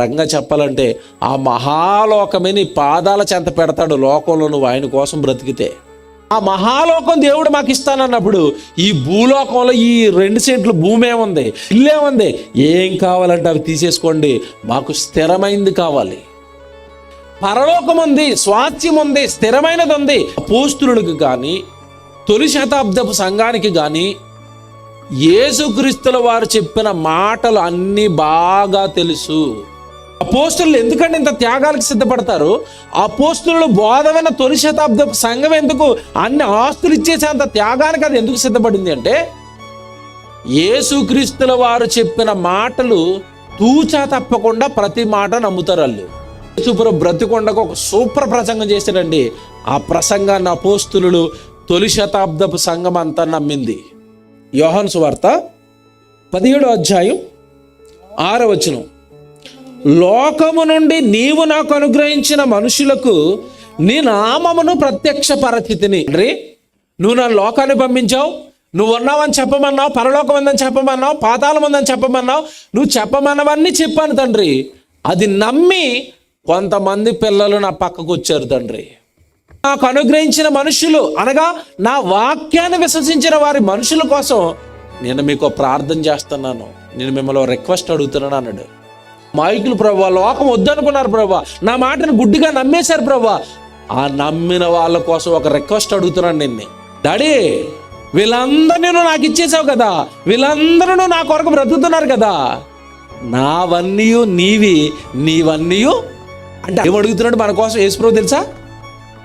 రంగా చెప్పాలంటే ఆ మహాలోకమే నీ పాదాల చెంత పెడతాడు లోకంలో నువ్వు ఆయన కోసం బ్రతికితే. ఆ మహాలోకం దేవుడు మాకు ఇస్తానన్నప్పుడు ఈ భూలోకంలో ఈ రెండు సెంట్లు భూమే ఉంది ఇల్లే ఉంది. ఏం కావాలంటే అవి తీసేసుకోండి. మాకు స్థిరమైంది కావాలి. పరలోకం ఉంది స్వాస్థ్యం ఉంది స్థిరమైనది ఉంది. పోస్తులకు కానీ తొలి శతాబ్దపు సంఘానికి కానీ యేసుక్రీస్తుల వారు చెప్పిన మాటలు అన్నీ బాగా తెలుసు. అపోస్తులు ఎందుకంటే ఇంత త్యాగాలకు సిద్ధపడతారు? అపోస్తులు బోధమైన తొలి శతాబ్దపు సంఘం ఎందుకు అన్ని ఆస్తులు ఇచ్చేసే అంత త్యాగానికి అది ఎందుకు సిద్ధపడింది అంటే యేసుక్రీస్తుల వారు చెప్పిన మాటలు తూచా తప్పకుండా ప్రతి మాట నమ్ముతారు వాళ్ళు. యేసుపుర బ్రతికొండకు ఒక సూపర్ ప్రసంగం చేశారండి ఆ ప్రసంగాన్ని అపోస్తులు తొలి శతాబ్దపు సంఘం అంతా నమ్మింది. యోహన్ సువార్త పదిహేడో అధ్యాయం ఆరవచనం లోకము నుండి నీవు నాకు అనుగ్రహించిన మనుషులకు నీ నామమును ప్రత్యక్ష పరచితిని తండ్రి నువ్వు నా లోకాన్ని పంపించావు. నువ్వు ఉన్నావని చెప్పమన్నావు పరలోకం ఉందని చెప్పమన్నావు పాతాళం ఉందని చెప్పమన్నావు. నువ్వు చెప్పమన్నవన్నీ చెప్పాను తండ్రి. అది నమ్మి కొంతమంది పిల్లలు నా పక్కకు వచ్చారు తండ్రి. నాకు అనుగ్రహించిన మనుషులు అనగా నా వాక్యాన్ని విశ్వసించిన వారి మనుషుల కోసం నేను మీకు ప్రార్థన చేస్తున్నాను. నేను మిమ్మల్ని రిక్వెస్ట్ అడుగుతున్నాను అన్నాడు. మాయకులు ప్రభా లోకం వద్దనుకున్నారు ప్రభా. నా మాటను గుడ్డిగా నమ్మేశారు ప్రభా. ఆ నమ్మిన వాళ్ళ కోసం ఒక రిక్వెస్ట్ అడుగుతున్నాను నిన్ను. డాడీ వీళ్ళందరినీ నువ్వు నాకు ఇచ్చేసావు కదా. వీళ్ళందరూ నా కొరకు బ్రతుకుతున్నారు కదా. నావన్నీ నీవి నీవన్నీ అంటే ఏం అడుగుతున్నాడు మన కోసం యేసుప్రభు తెలుసా?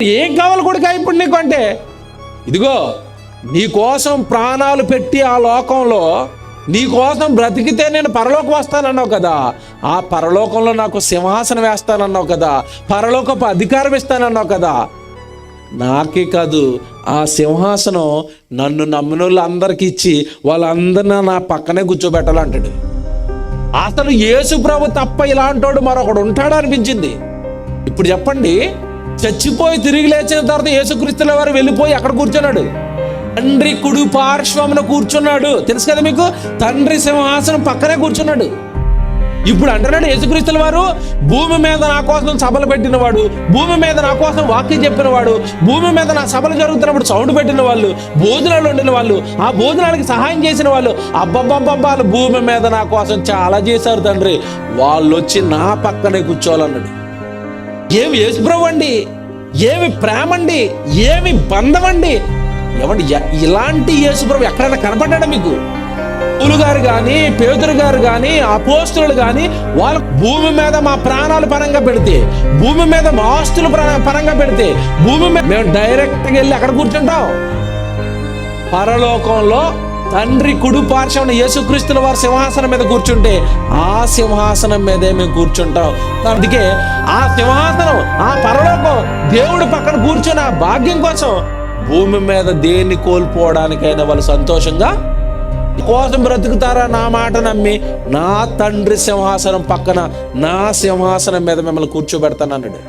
ఏం కావాలి కొడుకా ఇప్పుడు నీకు అంటే? ఇదిగో నీ కోసం ప్రాణాలు పెట్టి ఆ లోకంలో నీ కోసం బ్రతికితే నేను పరలోకం వస్తానన్నావు కదా. ఆ పరలోకంలో నాకు సింహాసనం వేస్తానన్నావు కదా. పరలోకపు అధికారం ఇస్తానన్నావు కదా. నాకే కాదు ఆ సింహాసనం నన్ను నమ్మిన వాళ్ళందరికీ ఇచ్చి వాళ్ళందరినీ నా పక్కనే కూర్చోబెట్టాలంటాడు. అసలు యేసు ప్రభు తప్ప ఇలాంటోడు మరొకడు ఉంటాడు అనిపించింది. ఇప్పుడు చెప్పండి చచ్చిపోయి తిరిగి లేచిన తర్వాత యేసుక్రీస్తుల వారు వెళ్ళిపోయి అక్కడ కూర్చున్నాడు. తండ్రి కుడి పార్శ్వమున కూర్చున్నాడు. తెలుసు కదా మీకు? తండ్రి సింహాసనం పక్కనే కూర్చున్నాడు. ఇప్పుడు అంటున్నాడు యేసుక్రీస్తుల వారు భూమి మీద నా కోసం సభలు పెట్టినవాడు భూమి మీద నా కోసం వాక్యం చెప్పినవాడు భూమి మీద నా సభలు జరుగుతున్నప్పుడు సౌండ్ పెట్టిన వాళ్ళు భోజనాలు వండిన వాళ్ళు ఆ భోజనాలకి సహాయం చేసిన వాళ్ళు అబ్బబ్బబ్బబ్బాలు భూమి మీద నా కోసం చాలా చేశారు తండ్రి. వాళ్ళు వచ్చి నా పక్కనే కూర్చోవాలన్నాడు. ఏమి యేసుప్రభు అండి? ఏమి ప్రేమ అండి? ఏమి బంధం అండి? ఏమండి ఎ- ఇలాంటి యేసుప్రభు ఎక్కడైనా కనపడ్డా మీకు? పౌలు గారు కానీ పేదరు గారు కానీ అపోస్తులు కానీ వాళ్ళ భూమి మీద మా ప్రాణాలు పరంగా పెడితే భూమి మీద మా ఆస్తులు పరంగా పెడితే భూమి మీద మేము డైరెక్ట్గా వెళ్ళి అక్కడ కూర్చుంటాం? పరలోకంలో తండ్రి కుడి పార్శ్వన యేసుక్రీస్తుల వారి సింహాసనం మీద కూర్చుంటే ఆ సింహాసనం మీదే మేము కూర్చుంటాం. అందుకే ఆ సింహాసనం ఆ పరలోకం దేవుడి పక్కన కూర్చుని ఆ భాగ్యం కోసం భూమి మీద దేన్ని కోల్పోవడానికైనా వాళ్ళు సంతోషంగా? కోసం బ్రతుకుతారా? నా మాట నమ్మి నా తండ్రి సింహాసనం పక్కన నా సింహాసనం మీద మిమ్మల్ని కూర్చోబెడతానన్నాడు